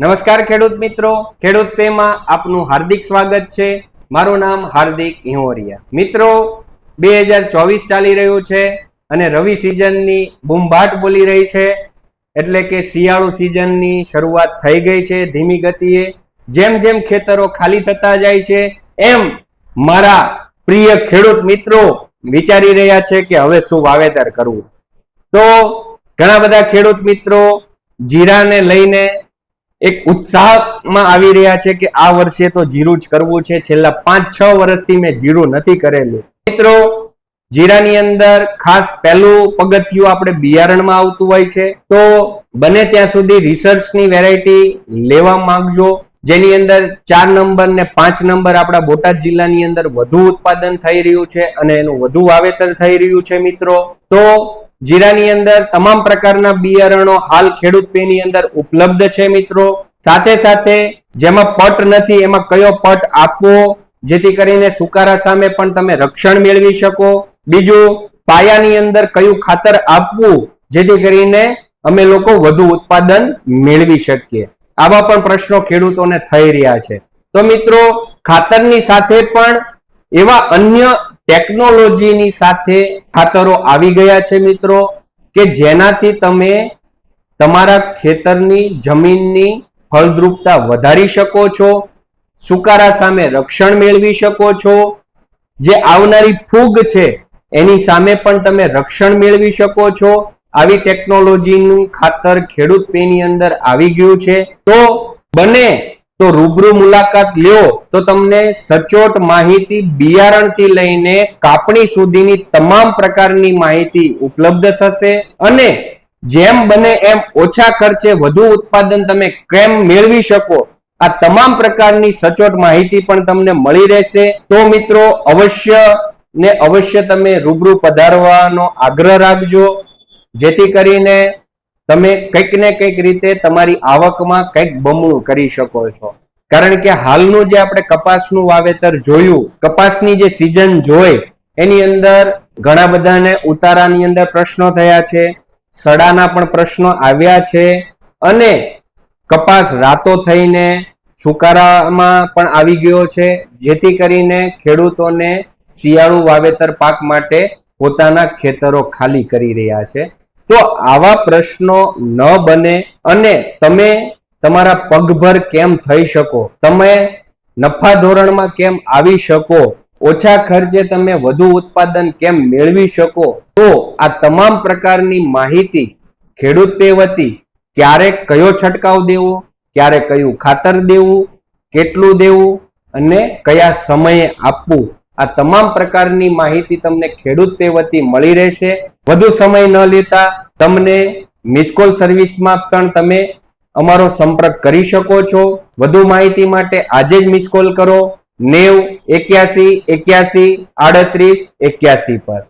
નમસ્કાર ખેડૂત મિત્રો. ખેડૂત પેમાં આપનું હાર્દિક સ્વાગત છે. મારું નામ હાર્દિક ઇહોરિયા મિત્રો, બે હજાર ચોવીસ ચાલી રહ્યું છે અને રવિ સિઝનની બૂમભાટ બોલી રહી છે. એટલે કે શિયાળુ સિઝનની શરૂઆત થઈ ગઈ છે ધીમી ગતિએ. જેમ જેમ ખેતરો ખાલી થતા જાય છે, એમ મારા પ્રિય ખેડૂત મિત્રો વિચારી રહ્યા છે કે હવે શું વાવેતર કરવું. તો ઘણા બધા ખેડૂત મિત્રો જીરાને લઈને એક ઉત્સાહમાં આવી રહ્યા છે કે આ વર્ષે તો જીરું જ કરવું છે. છેલ્લા પાંચ, છ વર્ષથી મેં જીરું નથી કરેલું. મિત્રો, જીરાની અંદર ખાસ પહેલું પગથિયું આપણે બિયારણમાં આવતું હોય છે. તો બને ત્યાં સુધી રિસર્ચની વેરાયટી લેવા માંગજો. જેની અંદર ચાર નંબર ને પાંચ નંબર આપણા બોટાદ જિલ્લાની અંદર વધુ ઉત્પાદન થઈ રહ્યું છે અને એનું વધુ વાવેતર થઈ રહ્યું છે મિત્રો. તો જીરાની અંદર તમામ પ્રકારના બિયારણો હાલ ખેડૂત પેની અંદર ઉપલબ્ધ છે મિત્રો. સાથે સાથે જેમાં પટ નથી, એમાં કયો પટ આપવો, જેથી કરીને સુકારા સામે પણ તમે રક્ષણ મેળવી શકો. બીજું, પાયાની અંદર કયું ખાતર આપવું, જેથી કરીને અમે લોકો વધુ ઉત્પાદન મેળવી શકીએ. આવા પણ પ્રશ્નો ખેડૂતોને થઈ રહ્યા છે. તો મિત્રો, ખાતરની સાથે પણ એવા અન્ય ટેકનોલોજીની સાથે ખાતરો આવી ગયા છે મિત્રો, કે જેનાથી તમે તમારા ખેતરની જમીનની ફળદ્રુપતા વધારી શકો છો, સુકારા સામે રક્ષણ મેળવી શકો છો, જે આવનારી ફૂગ છે એની સામે પણ તમે રક્ષણ મેળવી શકો છો. આવી ટેકનોલોજીનું ખાતર ખેડૂત પેની અંદર આવી ગયું છે. તો બને તો રૂબરૂ મુલાકાત લ્યો તો તમને સચોટ માહિતી બિયારણથી લઈને કાપણી સુધીની તમામ પ્રકારની માહિતી ઉપલબ્ધ થશે અને જેમ બને એમ ઓછા ખર્ચે વધુ ઉત્પાદન તમે કેમ મેળવી શકો આ તમામ પ્રકારની સચોટ માહિતી પણ તમને મળી રહેશે. તો મિત્રો, અવશ્ય ને અવશ્ય તમે રૂબરૂ પધારવાનો આગ્રહ રાખજો. જેથી કરીને તમે કંઈક ને કંઈક રીતે તમારી આવકમાં કંઈક બમણું કરી શકો છો. કારણ કે હાલનું જે આપણે કપાસનું વાવેતર જોયું, કપાસની જે સિઝન જોઈ, એની અંદર ઘણા બધાને ઉતારાની અંદર પ્રશ્નો થયા છે, સડાના પણ પ્રશ્નો આવ્યા છે, અને કપાસ રાતો થઈને સુકારામાં પણ આવી ગયો છે, જેથી કરીને ખેડૂતોને શિયાળુ વાવેતર પાક માટે પોતાના ખેતરો ખાલી કરી રહ્યા છે. તો આવા પ્રશ્નો ન બને અને તમે તમારા પગભર કેમ થઈ શકો? તમે નફા ધોરણમાં કેમ આવી શકો? ઓછા ખર્ચે તમે વધુ ઉત્પાદન કેમ મેળવી શકો? તો આ તમામ પ્રકારની માહિતી ખેડૂત પે વતી ક્યારે કયો છંટકાવ દેવો, ક્યારે કયું ખાતર દેવું, કેટલું દેવું અને કયા સમયે આપવું આ તમામ પ્રકારની માહિતી તમને ખેડૂત તે વતી મળી રહેશે. વધુ સમય ન લેતા તમને મિસકોલ સર્વિસમાં પણ તમે અમારો સંપર્ક કરી શકો છો. વધુ માહિતી માટે આજે જ મિસકોલ કરો. નેવ એક્યાસી એક્યાસી આડત્રીસ એક્યાસી પર.